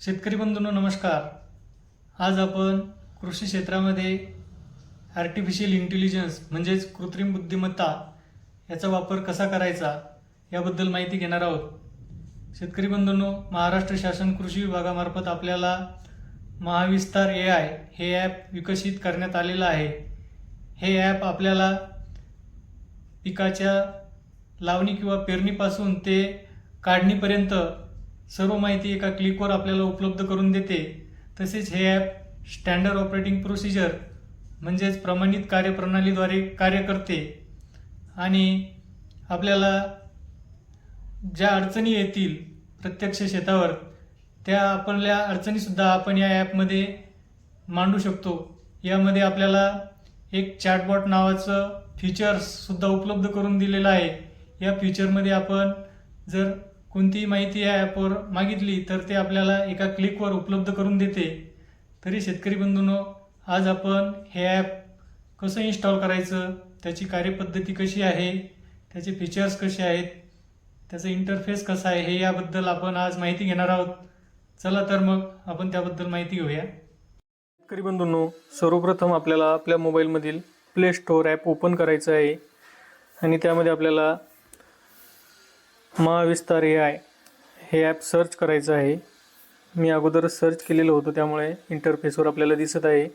शेतकरी बंधूंनो नमस्कार. आज आपण कृषी क्षेत्रामध्ये आर्टिफिशियल इंटेलिजन्स म्हणजेच कृत्रिम बुद्धिमत्ता याचा वापर कसा करायचा याबद्दल माहिती घेणार आहोत. शेतकरी बंधूंनो महाराष्ट्र शासन कृषी विभागामार्फत आपल्याला महाविस्तार ए आय हे ॲप विकसित करण्यात आलेलं आहे. हे ॲप आपल्याला पिकाच्या लावणी किंवा पेरणीपासून ते काढणीपर्यंत सर्व माहिती एका क्लिकवर आपल्याला उपलब्ध करून देते. तसेच हे ॲप स्टँडर्ड ऑपरेटिंग प्रोसिजर म्हणजेच प्रमाणित कार्यप्रणालीद्वारे कार्य करते. आणि आपल्याला ज्या अडचणी येतील प्रत्यक्ष शेतावर त्या आपल्या अडचणीसुद्धा आपण या ॲपमध्ये मांडू शकतो. यामध्ये आपल्याला एक चॅटबॉट नावाचं फीचर्ससुद्धा उपलब्ध करून दिलेलं आहे. या फीचरमध्ये आपण जर कोणतीही माहिती या ॲपवर मागितली तर ते आपल्याला एका क्लिकवर उपलब्ध करून देते. तरी शेतकरी बंधूंनो आज आपण हे ॲप कसं इन्स्टॉल करायचं त्याची कार्यपद्धती कशी आहे त्याचे फीचर्स कसे आहेत त्याचा इंटरफेस कसा आहे हे याबद्दल आपण आज माहिती घेणार आहोत. चला तर मग आपण त्याबद्दल माहिती घेऊया. शेतकरी बंधूंनो सर्वप्रथम आपल्याला आपल्या मोबाईलमधील प्ले स्टोअर ॲप ओपन करायचं आहे. आणि त्यामध्ये आपल्याला महाविस्तार ए आय हे ॲप सर्च करायचं आहे. मी अगोदरच सर्च केलेलं होतं त्यामुळे इंटरफेसवर आपल्याला दिसत आहे.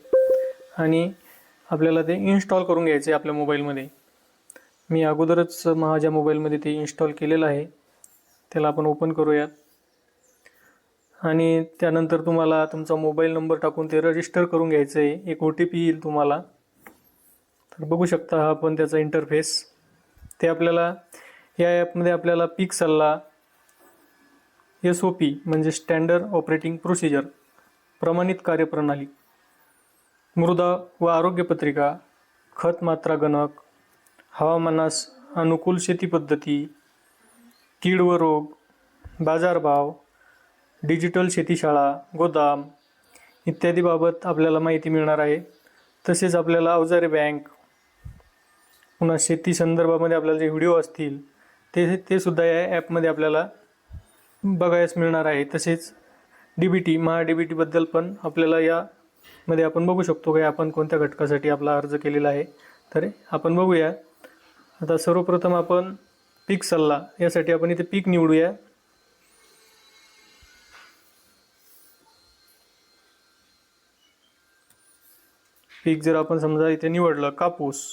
आणि आपल्याला ते इन्स्टॉल करून घ्यायचं आहे आपल्या मोबाईलमध्ये मी अगोदरच माझ्या मोबाईलमध्ये ते इन्स्टॉल केलेलं आहे त्याला आपण ओपन करूयात. आणि त्यानंतर तुम्हाला तुमचा मोबाईल नंबर टाकून ते रजिस्टर करून घ्यायचं आहे. एक ओ टी पी येईल तुम्हाला. तर बघू शकता हा आपण त्याचा इंटरफेस ते आपल्याला या ॲपमध्ये आपल्याला पीक सल्ला एस ओ पी म्हणजे स्टँडर्ड ऑपरेटिंग प्रोसिजर प्रमाणित कार्यप्रणाली मृदा व आरोग्य पत्रिका खत मात्रा गणक हवामानास अनुकूल शेती पद्धती कीड व रोग बाजारभाव डिजिटल शेतीशाळा गोदाम इत्यादीबाबत आपल्याला माहिती मिळणार आहे. तसेच आपल्याला अवजारे बँक पुन्हा शेती संदर्भामध्ये आपल्याला जे व्हिडिओ असतील ते ते सुद्धा या ॲपमध्ये आपल्याला बघायस मिळणार आहे. तसेच D B T Maha D B टीबद्दल पण आपल्याला यामध्ये आपण बघू शकतो की आपण कोणत्या घटकासाठी आपला अर्ज केलेला आहे. तर आपण बघूया. आता सर्वप्रथम आपण पीक सल्ला यासाठी आपण इथे पीक निवडूया. पीक जर आपण समजा इथे निवडलं कापूस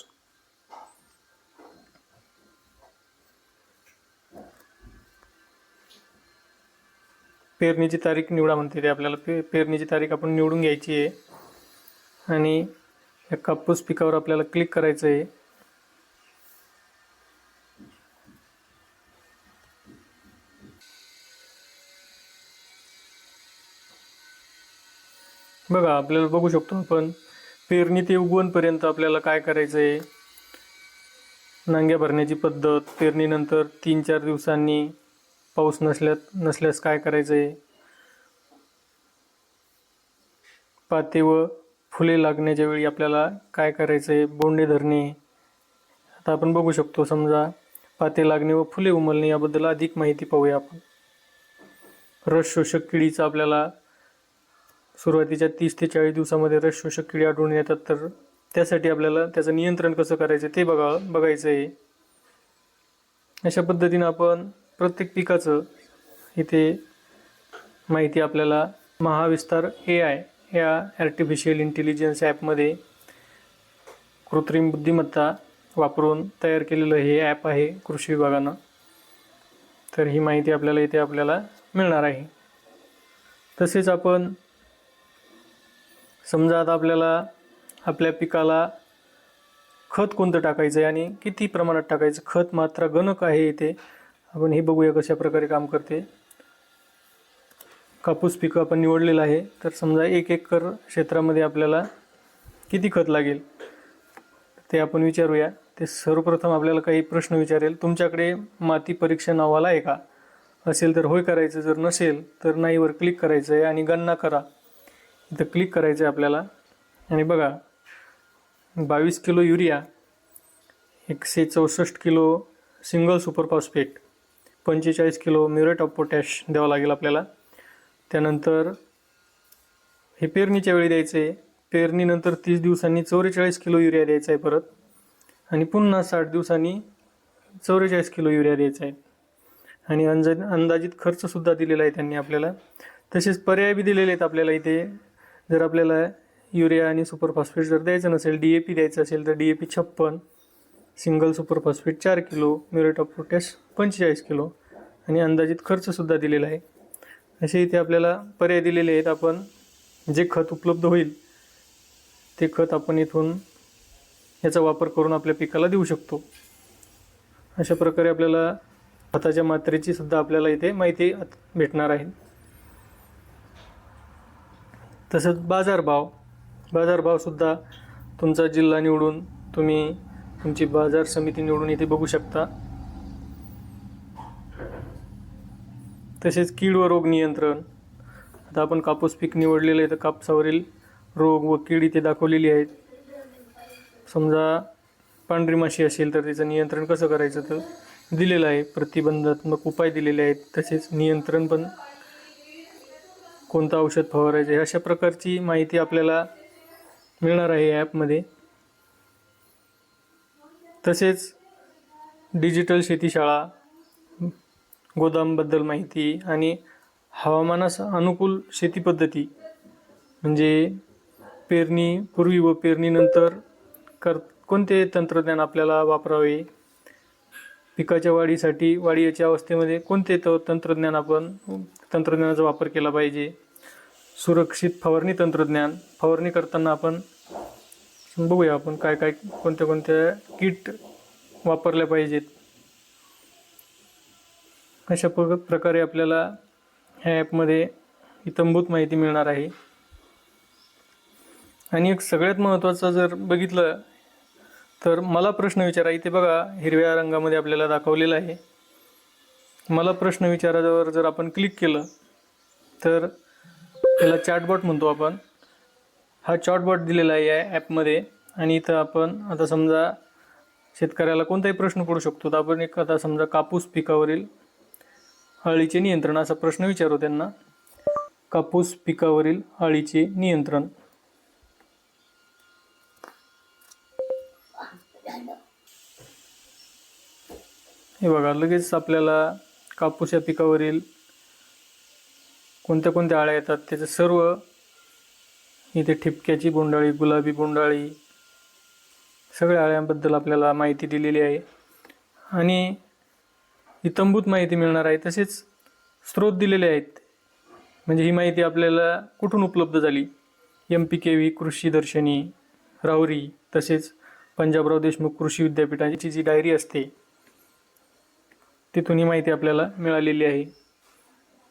पेरणीची तारीख निवडा म्हणते ते आपल्याला. पे पेरणीची तारीख आपण निवडून घ्यायची आहे. आणि या कापूस पिकावर आपल्याला क्लिक करायचं आहे. बघा आपल्याला बघू शकतो आपण पेरणी ते उगवणपर्यंत आपल्याला काय करायचं आहे नांग्या भरण्याची पद्धत पेरणीनंतर तीन चार दिवसांनी पाऊस नसल्या नसल्यास काय करायचं आहे पाते व फुले लागण्याच्या वेळी आपल्याला काय करायचं आहे बोंडे धरणे. आता आपण बघू शकतो समजा पाते लागणे व फुले उमलणे याबद्दल अधिक माहिती पाहूया आपण. रस शोषक किडीचा आपल्याला सुरुवातीच्या तीस ते चाळीस दिवसामध्ये रस शोषक किडी आढळून येतात. तर त्यासाठी आपल्याला त्याचं नियंत्रण कसं करायचं ते बघा बघायचं आहे अशा पद्धतीनं आपण प्रत्येक पिकाचं इथे माहिती आपल्याला महाविस्तार ए आय या आर्टिफिशियल इंटेलिजन्स ॲपमध्ये कृत्रिम बुद्धिमत्ता वापरून तयार केलेलं हे ॲप आहे कृषी विभागानं. तर ही माहिती आपल्याला इथे आपल्याला मिळणार आहे. तसेच आपण समजा आता आपल्याला आपल्या पिकाला खत कोणतं टाकायचं आहे आणि किती प्रमाणात टाकायचं? खत मात्रा गणक आहे इथे. आपण हे बघूया कशा प्रकारे काम करते. कापूस पिकं आपण निवडलेलं आहे. तर समजा एक एकर क्षेत्रामध्ये आपल्याला किती खत लागेल? ते आपण विचारूया. ते सर्वप्रथम आपल्याला काही प्रश्न विचारेल. तुमच्याकडे माती परीक्षण अहवाल आहे का? असेल तर होय करायचं. जर नसेल तर नाहीवर क्लिक करायचं आहे आणि गणना करा. इथं क्लिक करायचं आहे आपल्याला. आणि बघा बावीस किलो युरिया एकशे चौसष्ट किलो सिंगल सुपरफॉस्फेट पंचेचाळीस किलो म्युरेट ऑफ पोटॅश द्यावं लागेल आपल्याला. त्यानंतर हे पेरणीच्या वेळी द्यायचं. आहे पेरणीनंतर तीस दिवसांनी चौवेचाळीस किलो युरिया द्यायचा आहे परत. आणि पुन्हा साठ दिवसांनी चौवेचाळीस किलो युरिया द्यायचा आहे. आणि अंजा अंदाजित खर्चसुद्धा दिलेला आहे त्यांनी आपल्याला. तसेच पर्याय बी दिलेले आहेत आपल्याला इथे. जर आपल्याला युरिया आणि सुपरफॉस्फेट जर द्यायचं नसेल डी ए पी द्यायचं असेल तर डी ए पी छप्पन सिंगल सुपर फॉस्फेट चार किलो म्युरेट ऑफ पोटॅश पंचेचाळीस किलो आणि अंदाजित खर्चसुद्धा दिलेला आहे. असे इथे आपल्याला पर्याय दिलेले आहेत. आपण जे खत उपलब्ध होईल ते खत आपण इथून याचा वापर करून आपल्या पिकाला देऊ शकतो. अशा प्रकारे आपल्याला खताच्या मात्रेची सुद्धा आपल्याला इथे माहिती भेटणार आहे. तसंच बाजारभाव बाजारभावसुद्धा तुमचा जिल्हा निवडून तुम्ही तुमची बाजार समिती निवडून इथे बघू शकता. तसेच कीड व रोग नियंत्रण. आता आपण कापूस पीक निवडलेलं आहे तर कापसावरील रोग व कीड इथे दाखवलेली आहेत. समजा पांढरी माशी असेल तर त्याचं नियंत्रण कसं करायचं? तर दिलेलं आहे प्रतिबंधात्मक उपाय दिलेले आहेत. तसेच नियंत्रण पण कोणतं औषध फवारायचं आहे अशा प्रकारची माहिती आपल्याला मिळणार आहे ॲपमध्ये तसेच डिजिटल शेतीशाळा गोदामबद्दल माहिती आणि हवामानास अनुकूल शेती पद्धती म्हणजे पेरणीपूर्वी व पेरणीनंतर कर कोणते तंत्रज्ञान आपल्याला वापरावे? पिकाच्या वाढीसाठी वाढीच्या अवस्थेमध्ये कोणते त तंत्रज्ञान आपण तंत्रज्ञानाचा वापर केला पाहिजे? सुरक्षित फवारणी तंत्रज्ञान फवारणी करताना आपण बघूया आपण काय काय कोणत्या कोणत्या किट वापरल्या पाहिजेत. अशा प प्रकारे आपल्याला ह्या ॲपमध्ये इतंभूत माहिती मिळणार आहे. आणि एक सगळ्यात महत्त्वाचं जर बघितलं तर मला प्रश्न विचारा. इथे बघा हिरव्या रंगामध्ये आपल्याला दाखवलेलं आहे. मला प्रश्न विचारावर जर आपण क्लिक केलं तर त्याला चॅटबॉट म्हणतो आपण. हा चॉटबॉट दिलेला आहे या ॲपमध्ये आणि इथं आपण आता समजा शेतकऱ्याला कोणताही प्रश्न पडू शकतो तर आपण एक आता समजा कापूस पिकावरील अळीचे नियंत्रण असा प्रश्न विचारू त्यांना. कापूस पिकावरील अळीचे नियंत्रण. हे बघा लगेच आपल्याला कापूस या पिकावरील कोणत्या कोणत्या आळ्या येतात त्याचं सर्व इथे ठिपक्याची बोंडाळी गुलाबी बोंडाळी सगळ्या अळ्यांबद्दल आपल्याला माहिती दिलेली आहे. आणि इतंभूत माहिती मिळणार आहे. तसेच स्रोत दिलेले आहेत. म्हणजे ही माहिती आपल्याला कुठून उपलब्ध झाली? एम पी के व्ही कृषी दर्शनी राहुरी तसेच पंजाबराव देशमुख कृषी विद्यापीठाची जी डायरी असते तिथून ही माहिती आपल्याला मिळालेली आहे.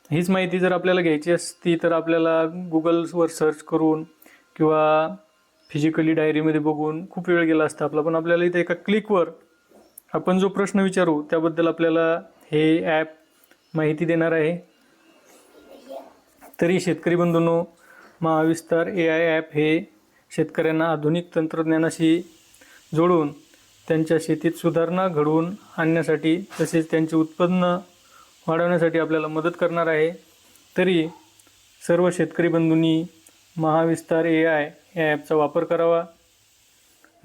हीच माहिती जर आपल्याला घ्यायची असती तर आपल्याला गुगल्सवर सर्च करून किंवा फिजिकली डायरीमध्ये बघून खूप वेळ गेला असता आपला. पण आपल्याला इथे एका क्लिकवर आपण जो प्रश्न विचारू त्याबद्दल आपल्याला हे ॲप माहिती देणार आहे. तरी शेतकरी बंधूंनो महाविस्तार ए आय ॲप हे शेतकऱ्यांना आधुनिक तंत्रज्ञानाशी जोडून त्यांच्या शेतीत सुधारणा घडवून आणण्यासाठी तसेच त्यांचे उत्पन्न वाढवण्यासाठी आपल्याला मदत करणार आहे. तरी सर्व शेतकरी बंधूंनी महाविस्तार ए आय या ॲपचा वापर करावा.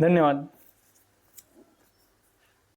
धन्यवाद.